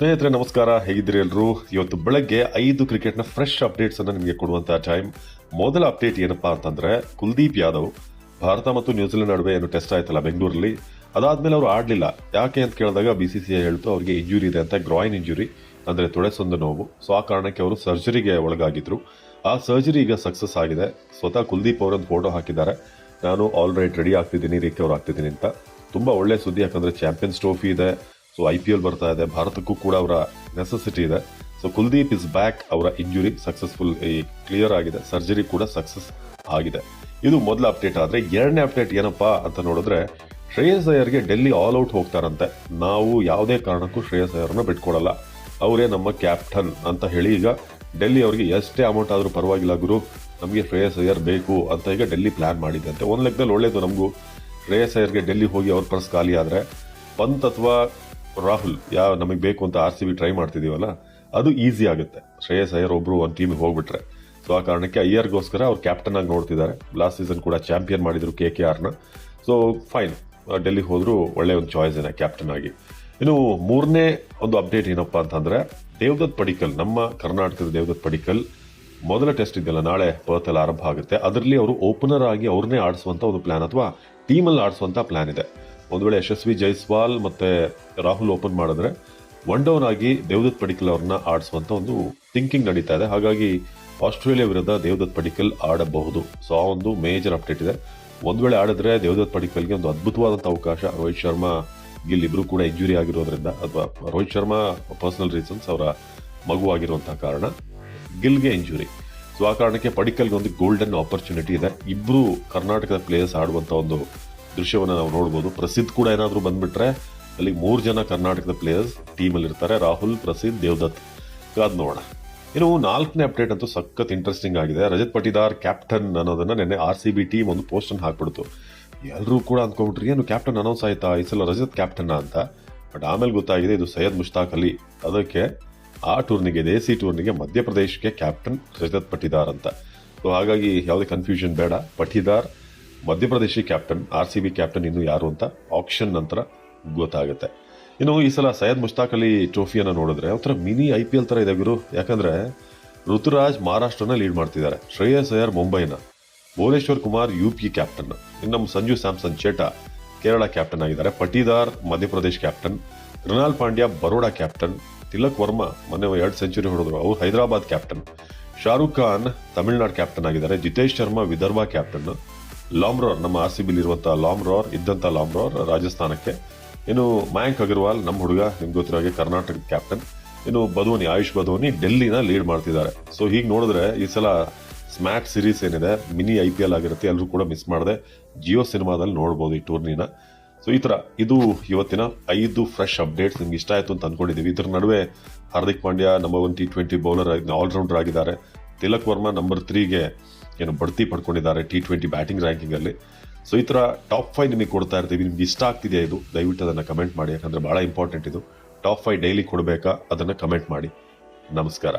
ಸ್ನೇಹಿತರೆ, ನಮಸ್ಕಾರ. ಹೇಗಿದ್ದೀರಿ ಎಲ್ಲರೂ ಇವತ್ತು ಬೆಳಗ್ಗೆ ಐದು ಕ್ರಿಕೆಟ್ನ ಫ್ರೆಶ್ ಅಪ್ಡೇಟ್ಸ್ ಅನ್ನು ನಿಮಗೆ ಕೊಡುವಂತಹ ಟೈಮ್ ಮೊದಲ ಅಪ್ಡೇಟ್ ಏನಪ್ಪಾ ಅಂತಂದ್ರೆ, ಕುಲ್ದೀಪ್ ಯಾದವ್ ಭಾರತ ಮತ್ತು ನ್ಯೂಜಿಲೆಂಡ್ ನಡುವೆ ಏನು ಟೆಸ್ಟ್ ಆಯ್ತಲ್ಲ ಬೆಂಗಳೂರಲ್ಲಿ? ಅದಾದ್ಮೇಲೆ ಅವರು ಆಡಲಿಲ್ಲ. ಯಾಕೆ ಅಂತ ಕೇಳಿದಾಗ ಬಿಸಿಸಿಐ ಹೇಳ್ತು, ಅವರಿಗೆ ಇಂಜುರಿ ಇದೆ ಅಂತ ಗ್ರಾಯಿನ್ ಇಂಜುರಿ ಅಂದ್ರೆ ತೊಡೆಸೊಂದು ನೋವು. ಸೊ ಆ ಕಾರಣಕ್ಕೆ ಅವರು ಸರ್ಜರಿಗೆ ಒಳಗಾಗಿದ್ರು. ಆ ಸರ್ಜರಿ ಈಗ ಸಕ್ಸಸ್ ಆಗಿದೆ. ಸ್ವತಃ ಕುಲ್ದೀಪ್ ಅವರೊಂದು ಫೋಟೋ ಹಾಕಿದ್ದಾರೆ. ನಾನು ಆಲ್ ರೈಟ್ ರೆಡಿ ಆಗ್ತಿದ್ದೀನಿ ರಿಕವರ್ ಆಗ್ತಿದ್ದೀನಿ ಅಂತ. ತುಂಬಾ ಒಳ್ಳೆ ಸುದ್ದಿ, ಯಾಕಂದ್ರೆ ಚಾಂಪಿಯನ್ಸ್ ಟ್ರೋಫಿ ಇದೆ. ಸೊ ಐ ಪಿ ಎಲ್ ಬರ್ತಾ ಇದೆ. ಭಾರತಕ್ಕೂ ಕೂಡ ಅವರ ನೆಸೆಸಿಟಿ ಇದೆ. ಸೊ ಕುಲ್ದೀಪ್ ಇಸ್ ಬ್ಯಾಕ್ ಅವರ ಇಂಜುರಿ ಸಕ್ಸಸ್ಫುಲ್ ಕ್ಲಿಯರ್ ಆಗಿದೆ. ಸರ್ಜರಿ ಕೂಡ ಸಕ್ಸಸ್ ಆಗಿದೆ. ಇದು ಮೊದಲ ಅಪ್ಡೇಟ್ ಆದರೆ, ಎರಡನೇ ಅಪ್ಡೇಟ್ ಏನಪ್ಪಾ ಅಂತ ನೋಡಿದ್ರೆ, ಶ್ರೇಯಸ್ ಅಯ್ಯರ್ಗೆ ಡೆಲ್ಲಿ ಆಲ್ ಔಟ್ ಹೋಗ್ತಾರಂತೆ. ನಾವು ಯಾವುದೇ ಕಾರಣಕ್ಕೂ ಶ್ರೇಯಸ್ ಅಯ್ಯರ್ನ ಬಿಟ್ಕೊಡಲ್ಲ. ಅವರೇ ನಮ್ಮ ಕ್ಯಾಪ್ಟನ್ ಅಂತ ಹೇಳಿ ಈಗ ಡೆಲ್ಲಿ ಅವರಿಗೆ ಎಷ್ಟೇ ಅಮೌಂಟ್ ಆದರೂ ಪರವಾಗಿಲ್ಲ ಗುರು, ನಮಗೆ ಶ್ರೇಯಸ್ ಅಯ್ಯರ್ ಬೇಕು ಅಂತ ಈಗ ಡೆಲ್ಲಿ ಪ್ಲಾನ್ ಮಾಡಿದೆ ಅಂತೆ. ಒಂದು ಲೆಕ್ಕದಲ್ಲಿ ಒಳ್ಳೇದು ನಮಗೂ. ಶ್ರೇಯಸ್ ಅಯ್ಯರ್ಗೆ ಡೆಲ್ಲಿ ಹೋಗಿ ಅವ್ರ ಪರ್ಸ್ ಖಾಲಿ ಆದರೆ, ಪಂತ್ ಅಥವಾ ರಾಹುಲ್ ಯಾವ ನಮಗೆ ಬೇಕು ಅಂತ ಆರ್ ಸಿ ಬಿ ಟ್ರೈ ಮಾಡ್ತಿದೀವಲ್ಲ, ಅದು ಈಸಿ ಆಗುತ್ತೆ. ಶ್ರೇಯಸ್ ಅಯ್ಯರ್ ಒಬ್ರು ಒಂದು ಟೀಮಿಗೆ ಹೋಗ್ಬಿಟ್ರೆ. ಸೊ ಆ ಕಾರಣಕ್ಕೆ ಅಯ್ಯರ್ಗೋಸ್ಕರ ಅವ್ರು ಕ್ಯಾಪ್ಟನ್ ಆಗಿ ನೋಡ್ತಿದ್ದಾರೆ. ಲಾಸ್ಟ್ ಸೀಸನ್ ಕೂಡ ಚಾಂಪಿಯನ್ ಮಾಡಿದ್ರು ಕೆ ಕೆ ಆರ್ನ ಸೊ ಫೈನ್ ಡೆಲ್ಲಿಗೆ ಹೋದ್ರು ಒಳ್ಳೆ ಒಂದು ಚಾಯ್ಸ್ ಏನ ಕ್ಯಾಪ್ಟನ್ ಆಗಿ. ಇನ್ನು ಮೂರನೇ ಒಂದು ಅಪ್ಡೇಟ್ ಏನಪ್ಪ ಅಂತಂದ್ರೆ, ದೇವದತ್ ಪಡಿಕಲ್, ನಮ್ಮ ಕರ್ನಾಟಕದ ದೇವದತ್ ಪಡಿಕಲ್, ಮೊದಲ ಟೆಸ್ಟ್ ಇದೆಯಲ್ಲ, ನಾಳೆ ಪರ್ತಲ್ಲಿ ಆರಂಭ ಆಗುತ್ತೆ. ಅದರಲ್ಲಿ ಅವರು ಓಪನರ್ ಆಗಿ ಅವ್ರನ್ನೇ ಆಡಿಸುವಂತ ಒಂದು ಪ್ಲಾನ್ ಅಥವಾ ಟೀಮಲ್ಲಿ ಆಡಿಸುವಂತ ಪ್ಲಾನ್ ಇದೆ. ಒಂದು ವೇಳೆ ಯಶಸ್ವಿ ಜೈಸ್ವಾಲ್ ಮತ್ತೆ ರಾಹುಲ್ ಓಪನ್ ಮಾಡಿದ್ರೆ ಒನ್ ಡೌನ್ ಆಗಿ ದೇವದತ್ ಪಡಿಕಲ್ ಅವ್ರನ್ನ ಆಡಿಸುವಂಥ ಒಂದು ಥಿಂಕಿಂಗ್ ನಡೀತಾ ಇದೆ. ಹಾಗಾಗಿ ಆಸ್ಟ್ರೇಲಿಯಾ ವಿರುದ್ಧ ದೇವದತ್ ಪಡಿಕಲ್ ಆಡಬಹುದು. ಸೊ ಆ ಒಂದು ಮೇಜರ್ ಅಪ್ಡೇಟ್ ಇದೆ. ಒಂದು ವೇಳೆ ಆಡಿದ್ರೆ ದೇವದತ್ ಪಡಿಕಲ್ಗೆ ಒಂದು ಅದ್ಭುತವಾದಂಥ ಅವಕಾಶ. ರೋಹಿತ್ ಶರ್ಮಾ ಗಿಲ್ ಇಬ್ರು ಕೂಡ ಇಂಜುರಿ ಆಗಿರೋದ್ರಿಂದ, ಅಥವಾ ರೋಹಿತ್ ಶರ್ಮಾ ಪರ್ಸನಲ್ ರೀಸನ್ಸ್ ಅವರ ಮಗು ಆಗಿರುವಂತಹ ಕಾರಣ ಗಿಲ್ಗೆ ಇಂಜುರಿ ಸೊ ಆ ಕಾರಣಕ್ಕೆ ಪಡಿಕಲ್ಗೆ ಒಂದು ಗೋಲ್ಡನ್ ಆಪರ್ಚುನಿಟಿ ಇದೆ. ಇಬ್ರು ಕರ್ನಾಟಕದ ಪ್ಲೇಯರ್ಸ್ ಆಡುವಂತ ಒಂದು ದೃಶ್ಯವನ್ನ ನಾವು ನೋಡ್ಬೋದು. ಪ್ರಸಿದ್ಧ ಕೂಡ ಏನಾದರೂ ಬಂದ್ಬಿಟ್ರೆ ಅಲ್ಲಿ ಮೂರು ಜನ ಕರ್ನಾಟಕದ ಪ್ಲೇಯರ್ಸ್ ಟೀಮ್ ಅಲ್ಲಿ ಇರ್ತಾರೆ ರಾಹುಲ್, ಪ್ರಸಿದ್ಧ, ದೇವದತ್. ಅದು ನೋಡೋಣ. ಇನ್ನು ನಾಲ್ಕನೇ ಅಪ್ಡೇಟ್ ಅಂತೂ ಸಖತ್ ಇಂಟ್ರೆಸ್ಟಿಂಗ್ ಆಗಿದೆ. ರಜತ್ ಪಟಿದಾರ್ ಕ್ಯಾಪ್ಟನ್ ಅನ್ನೋದನ್ನ ನಿನ್ನೆ ಆರ್ ಸಿ ಬಿ ಟೀಮ್ ಒಂದು ಪೋಸ್ಟನ್ನು ಹಾಕ್ಬಿಡ್ತು. ಎಲ್ಲರೂ ಕೂಡ ಅನ್ಕೊಂಡ್ಬಿಟ್ರಿ ಏನು ಕ್ಯಾಪ್ಟನ್ ಅನೌನ್ಸ್ ಆಯ್ತಾ? ಈ ಸಲ ರಜತ್ ಕ್ಯಾಪ್ಟನ್ ಅಂತ. ಬಟ್ ಆಮೇಲೆ ಗೊತ್ತಾಗಿದೆ, ಇದು ಸೈಯದ್ ಮುಷ್ತಾಕ್ ಅಲಿ ಅದಕ್ಕೆ ಆ ಟೂರ್ನಿಗೆ ದೇಸಿ ಟೂರ್ನಿಗೆ ಮಧ್ಯಪ್ರದೇಶಕ್ಕೆ ಕ್ಯಾಪ್ಟನ್ ರಜತ್ ಪಟಿದಾರ್ ಅಂತ. ಸೊ ಹಾಗಾಗಿ ಯಾವುದೇ ಕನ್ಫ್ಯೂಷನ್ ಬೇಡ. Patidar ಮಧ್ಯಪ್ರದೇಶಿ captain, R C B captain ಇನ್ನು ಯಾರು ಅಂತ ಆಪ್ಷನ್ ನಂತರ ಗೊತ್ತಾಗುತ್ತೆ. ಇನ್ನು ಈ ಸಲ ಸೈಯದ್ ಮುಷ್ತಾಕ್ ಅಲಿ ಟ್ರೋಫಿಯನ್ನು ನೋಡಿದ್ರೆ ಒಂಥರ ಮಿನಿ ಐ ಪಿ ಎಲ್ ತರ ಇದೆ ಗುರು. ಯಾಕಂದ್ರೆ ಋತುರಾಜ್ ಮಹಾರಾಷ್ಟ್ರನ ಲೀಡ್ ಮಾಡ್ತಿದ್ದಾರೆ. ಶ್ರೇಯಸ್ ಅಯ್ಯರ್ ಮುಂಬೈನ. Bhuvneshwar Kumar U P captain ಇನ್ನು ನಮ್ಮ ಸಂಜು ಸ್ಯಾಮ್ಸನ್ ಚೇಟಾ ಕೇರಳ ಕ್ಯಾಪ್ಟನ್ ಆಗಿದ್ದಾರೆ. ಪಟೀದಾರ್ ಮಧ್ಯಪ್ರದೇಶ್ ಕ್ಯಾಪ್ಟನ್ ಮೃಣಾಲ್ ಪಾಂಡ್ಯ ಬರೋಡಾ ಕ್ಯಾಪ್ಟನ್ ತಿಲಕ್ ವರ್ಮಾ ಮೊನ್ನೆ ಎರಡು ಸೆಂಚುರಿ ಹೊಡೆದ್ರು. ಅವರು ಹೈದರಾಬಾದ್ ಕ್ಯಾಪ್ಟನ್ ಶಾರುಖ್ ಖಾನ್ ತಮಿಳುನಾಡು ಕ್ಯಾಪ್ಟನ್ ಆಗಿದ್ದಾರೆ. ಜಿತೇಶ್ ಶರ್ಮಾ ವಿದರ್ಭ ಕ್ಯಾಪ್ಟನ್ ಲಾಮ್ರೋರ್ ನಮ್ಮ ಆರ್ ಸಿ ಬಿಲಿ ಇರುವಂತಹ ಲಾಮ್ರೋರ್ ಇದ್ದಂತ ಲಾಮ್ರೋರ್ ರಾಜಸ್ಥಾನಕ್ಕೆ. ಇನ್ನು ಮಯಾಂಕ್ ಅಗರ್ವಾಲ್, ನಮ್ಮ ಹುಡುಗ, ನಿಮ್ಗೆ ಗೊತ್ತಿರೋ ಹಾಗೆ ಕರ್ನಾಟಕದ ಕ್ಯಾಪ್ಟನ್. ಇನ್ನು ಬದೋನಿ ಆಯುಷ್ ಬದೋನಿ ಡೆಲ್ಲಿನ ಲೀಡ್ ಮಾಡ್ತಿದ್ದಾರೆ. ಸೊ ಹೀಗೆ ನೋಡಿದ್ರೆ ಈ ಸಲ ಸ್ಮ್ಯಾಟ್ ಸಿರೀಸ್ ಏನಿದೆ, ಮಿನಿ ಐ ಪಿ ಎಲ್ ಆಗಿರುತ್ತೆ ಎಲ್ಲರೂ ಕೂಡ ಮಿಸ್ ಮಾಡದೆ. ಜಿಯೋ ಸಿನಿಮಾದಲ್ಲಿ ನೋಡ್ಬೋದು ಈ ಟೂರ್ನಿನ. ಸೊ ಈ ತರ ಇದು ಇವತ್ತಿನ ಐದು ಫ್ರೆಶ್ ಅಪ್ಡೇಟ್ಸ್ ನಿಮ್ಗೆ ಇಷ್ಟ ಆಯ್ತು ಅಂತ ಅನ್ಕೊಂಡಿದ್ದೀವಿ ಇದ್ರ ನಡುವೆ Hardik Pandya number one T twenty bowler allrounder ಆಗಿದ್ದಾರೆ. ತಿಲಕ್ ವರ್ಮಾ, ನಂಬರ್ ತ್ರೀಗೆ ಏನು ಬಡ್ತಿ ಪಡ್ಕೊಂಡಿದ್ದಾರೆ ಟಿ ಟ್ವೆಂಟಿ ಬ್ಯಾಟಿಂಗ್ ರ್ಯಾಂಕಿಂಗ್ ಅಲ್ಲಿ. ಸೊ ಈ ತರ ಟಾಪ್ ಫೈವ್ ನಿಮಗೆ ಕೊಡ್ತಾ ಇರ್ತೀವಿ. ನಿಮ್ಗೆ ಇಷ್ಟ ಆಗ್ತಿದೆಯಾ ಇದು? ದಯವಿಟ್ಟು ಅದನ್ನ ಕಮೆಂಟ್ ಮಾಡಿ. ಯಾಕಂದ್ರೆ ಬಹಳ ಇಂಪಾರ್ಟೆಂಟ್ ಇದು. ಟಾಪ್ ಫೈವ್ ಡೈಲಿ ಕೊಡಬೇಕಾ? ಅದನ್ನ ಕಮೆಂಟ್ ಮಾಡಿ. ನಮಸ್ಕಾರ.